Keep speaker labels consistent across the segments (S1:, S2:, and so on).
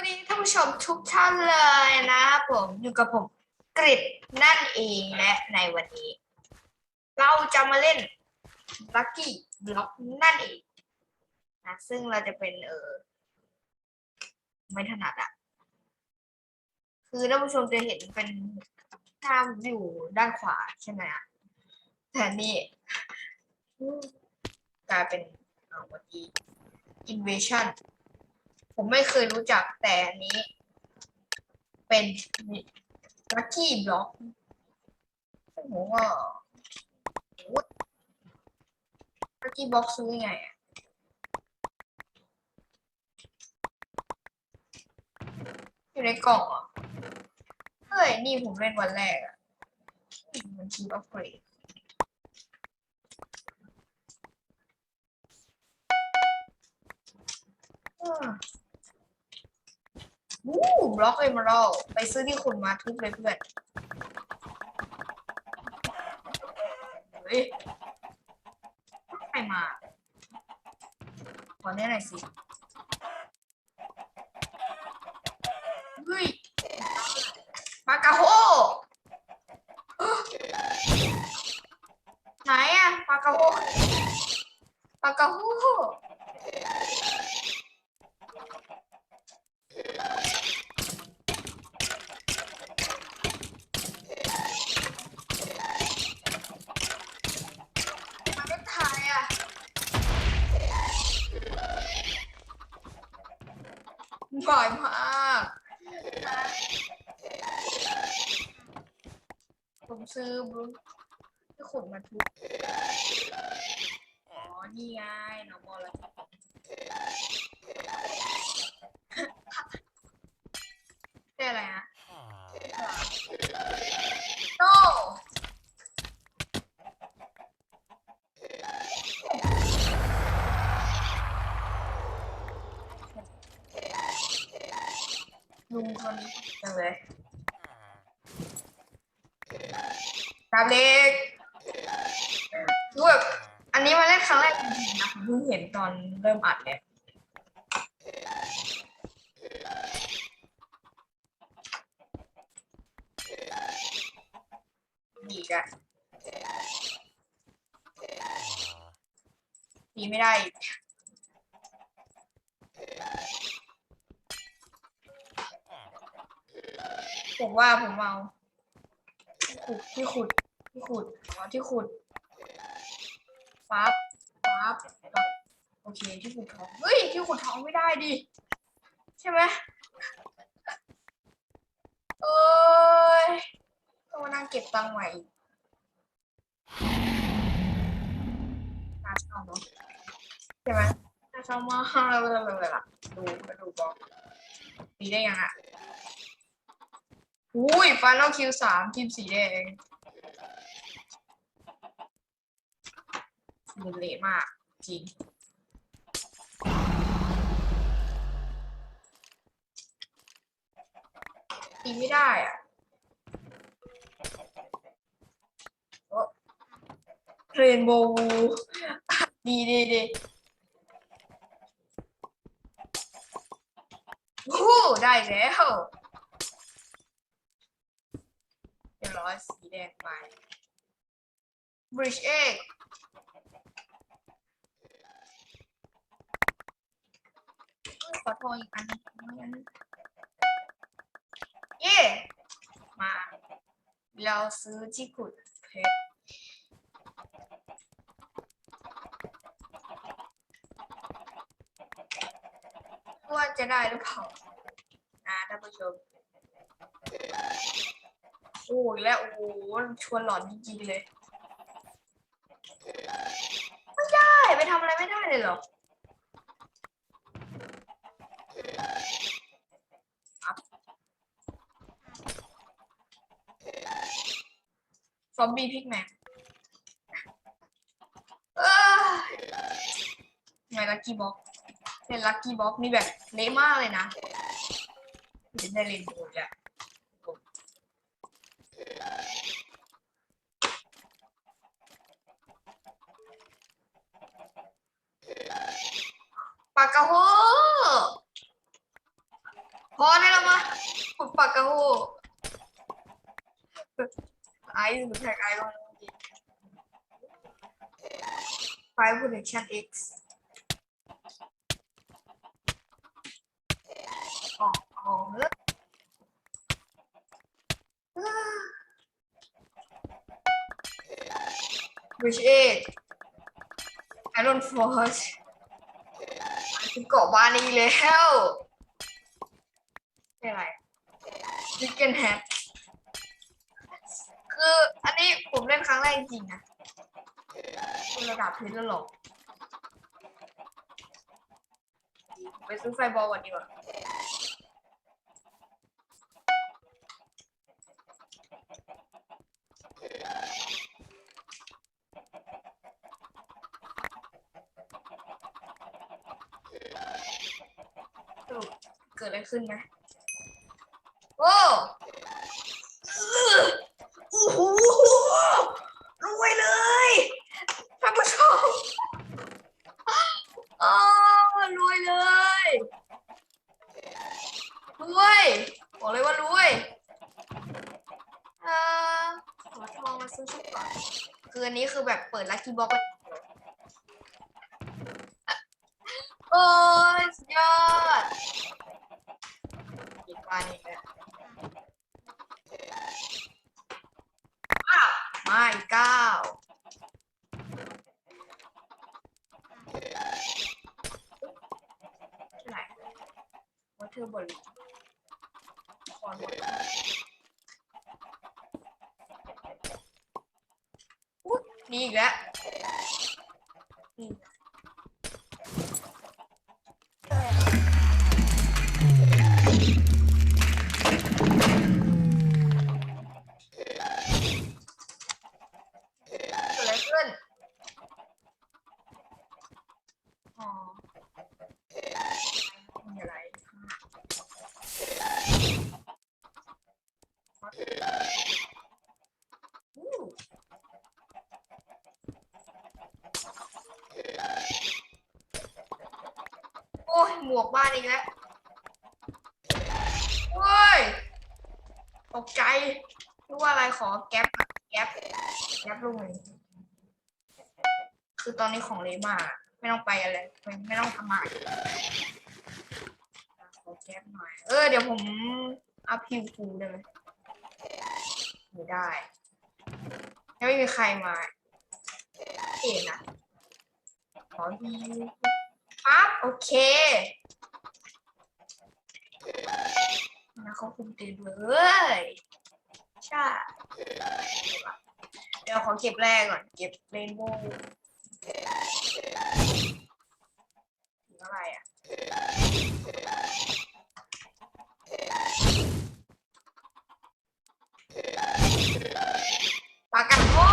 S1: วัสดีท่านผู้ชมทุกท่านเลยนะผมอยู่กับผมกริดนั่นเองและในวันนี้ เราจะมาเล่น Lucky Block นั่นเองนะซึ่งเราจะเป็นเออไม่ถนัดอะคือท่านผู้ชมจะเห็นเป็นภาพอยู่ด้านขวาใช่ไหมอะแต่นี่กลายเป็นวันนี้ Invasion ผมไม่เคยรู้จักแต่อันนี้ เป็น Lucky Block ซึ่งผมว่า Lucky Block ซื้อยังไงอะอยู่ในกล่องอะเฮ้ย นี่ผมเล่นวันแรกอะมันคีบอัปเกรดอ่า บล็อกเอมเมอรัลไปซื้อที่คุณมาทุบเลยเพื่อนเฮ้ยใครมาขอเนี้ยหน่อยสิเฮ้ยปากกาโฮไหนอะปากกาโฮปากกาโฮมันไม่ถ่ายอะ บ่อยมากผมซื้อบลูที่ขุดมาทุกอ๋อ นี่ไงน้องบอลแล้ว ลุงคนนี้จังเลยดาบเล็กคือแบบอันนี้มาเล่นครั้งแรกจริงๆนะผมเพิ่งเห็นตอนเริ่มอัดเนี่ยดีกอะดีไม่ได้อีก ผมว่าผมเอาขุดที่ขุดที่ขุดอ๋อที่ขุดปั๊บปั๊บโอเคที่ขุดทองเฮ้ยที่ขุดทองไม่ได้ดิใช่ไหมเอ้ยต้องมานั่งเก็บตังค์ใหม่อีกน่าเศร้าเนาะใช่ไหมน่าเศร้ามากเลยเลยล่ะดูมาดูบอกดีได้ยังอะ อุ้ยฟานอลคิวสามทีมสีแดงมันเละมาก จริง ตีไม่ได้อะเรนโบว์ดีดีดีโอ้ได้แล้ว เรียบร้อยสีแดงไป Bridge Egg ขอโทรอีกอันนึงเย่มา เราซื้อที่ขุดเพชรว่าจะได้หรือเปล่านะท่านผู้ชม โอ้ยแล้วโอ้โหชวนหลอนจริงๆเลย ไม่ได้ไปทำอะไรไม่ได้เลยเหรอครับซอมบี้พิกแมนไงลักกี้บ็อกเป็นลักกี้บ็อกนี่แบบเละมากเลยนะเห็นได้เรนโบว์เละ ปากกาโฮ พอได้แล้วมั้ยปุกปากกะโหไอ้หนูแท็กไอ้บ้าง นะเมื่อกี้ File Protection X ออกออกเนอะ Which eight Iron Force ถึงเกาะบานอีกแล้วเป็นอะไร Chicken Hat คืออันนี้ผมเล่นครั้งแรก จริงนะเป็นระดับพื้นแล้วหรอกไปซื้อไฟบอลก่อนดีกว่าเกิดอะไรขึ้นไหมโอ้โอ้โหรวยเลยท่านผู้ชมอ๋อรวยเลยรวยบอกเลยว่ารวยเอ่อขอทองมาซื้อชุดก่อน คืออันนี้ คือแบบเปิดลัคกี้บ็อกโอ้ยสุดยอด อีกวันอีกแล้วอ้าวมาอีกเก้าที่ไหนวัตเทอร์บอลคอน อุ๊ย หมวกบ้านอีกแล้วโอ้ยตกใจรู้ว่าอะไรขอแก๊ปแก๊ปแก๊ปลูกหนึ่งคือตอนนี้ของเลมาไม่ต้องไปอะไร ไม่ต้องทำมาขอแก๊ปหน่อย เออเดี๋ยวผมอัพพิวฟูได้ไหมไม่ได้ยังไม่มีใครมาเห็นนะขอพิว ปั๊บโอเคนะเขาคุมเต็มเลยใช่เดี๋ยวขอเก็บแรกก่อน เก็บเรนโบว์เท่าไรอะปากกันโอ้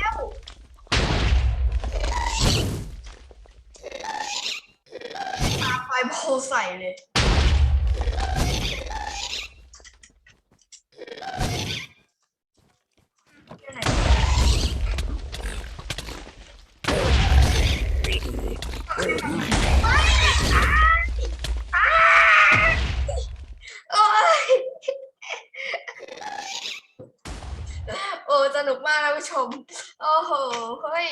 S1: แล้วปาไฟโบว์ใส่ เลย โอ้ยโอ้สนุกมากนะผู้ชม โอ้โห เฮ้ย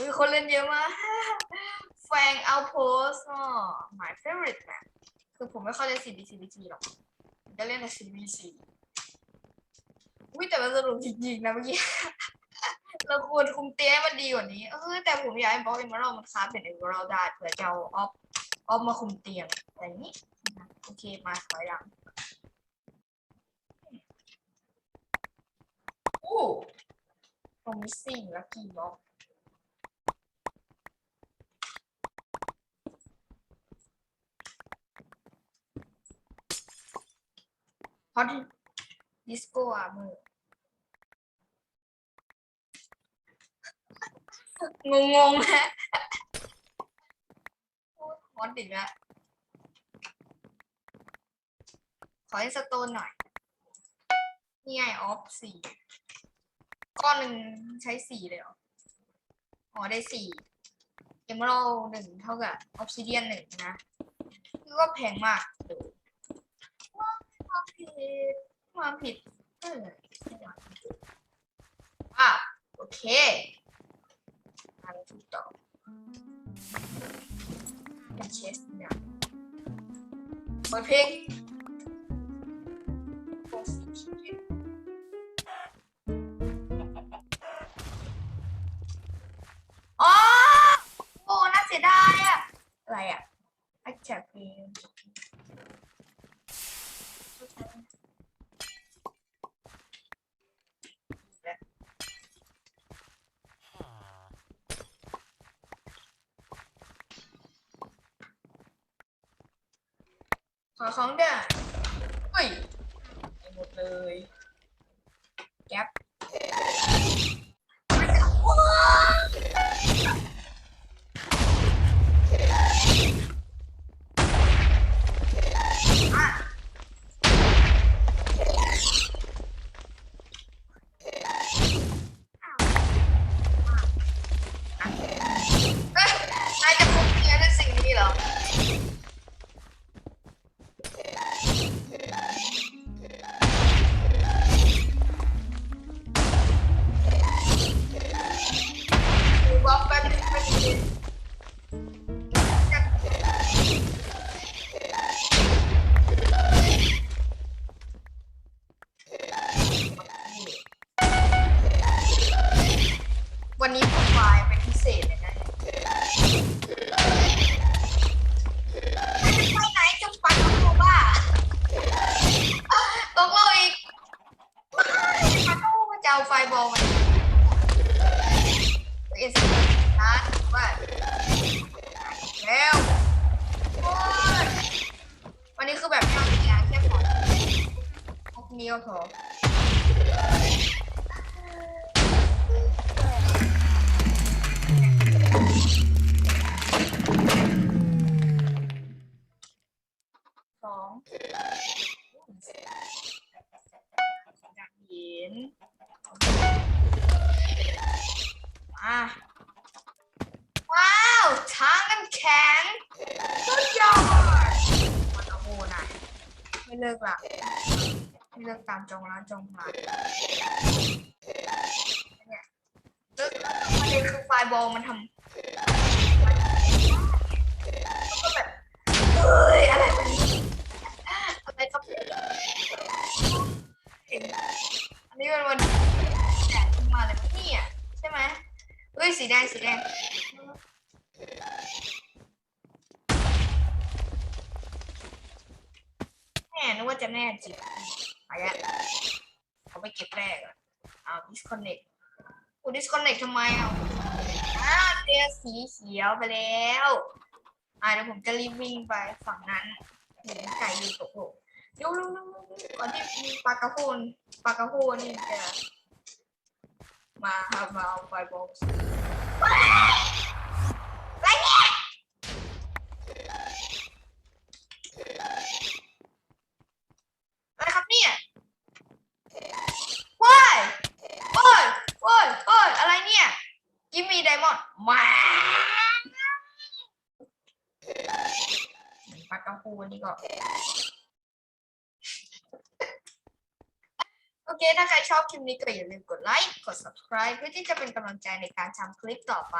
S1: มีคนเล่นเยอะมาก แฟงเอาโพสอ๋อ my favorite นะคือผมไม่ค่อยเล่น CBC BG หรอกจะเล่นแต่ CBC อุ้ยแต่มันสนุกจริงๆนะเมื่อกี้ เราควรคุมเตี้ยให้มันดีกว่านี้ เออแต่ผมอยากให้บล็อกเอมเมอรัลมันคราเป็นเอมเมอรัลได้เผื่อจะเอาออฟออฟมาคุมเตียงอะไรอย่างนี้ โอเค มาถอยหลังโอ้ promising lucky box ฮอตดิสโก้อะมืองงงๆนะฮอตอีกแล้วขอให้สโตนหน่อย นี่ไงออฟสี่ก้อนหนึ่งใช้สี่เลยเหรอ อ๋อได้สี่เอมเมอรัลหนึ่งเท่ากับออฟซิเดียนหนึ่งนะคือว่าแพงมาก ผิดความผิดเอออะโอเคมาราถูกต่อเป็นเชสเนี่ยเปิดเพลงโอ้สิอ๋อโอ้น่าเสียดายอะอะไรอะไอแจกเพลง ขอของเด้อเฮ้ยไปหมดเลย เอาไฟบอลมาเอสนะว่าแล้วโอ้ยวันนี้คือแบบทำงานแค่ขอพกนี้ก็พอสองอยากเห็นอะว้าวช้างกันแข็งสุดยอดมันโอ้โหนะไม่เลิกละไม่เลิกตามจองร้านจองผ่านเนี่ยเลิกประเด็นคือไฟบอลมันทำ จะแน่จริงไปอะเอาไปเก็บแรกอะเอา disconnect กู disconnect ทำไมอะอ่าเตียสีเขียวไปแล้ว อ่าเดี๋ยวผมจะรีบวิ่งไปฝั่งนั้นเห็นไก่อยู่ตกโลกเร็วเร็วเร็วเร็วก่อนที่มีปลากระโพนปลากระโพนนี่จะมาครับมาเอาไฟบอล อะไรเนี่ยอะไรครับเนี่ยว้ายว้ายว้ายว้ายอะไรเนี่ยกิ มมี่ไดมาปากกาฟูอันนี้ก็ โอเค ถ้าใครชอบคลิปนี้ก็อย่าลืมกดไลค์ กด subscribe เพื่อที่จะเป็นกำลังใจในการทำคลิปต่อไป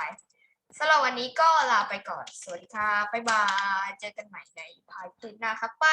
S1: สำหรับวันนี้ก็ลาไปก่อน สวัสดีค่ะ บ๊ายบาย เจอกันใหม่ในพายคลิปหน้าครับไป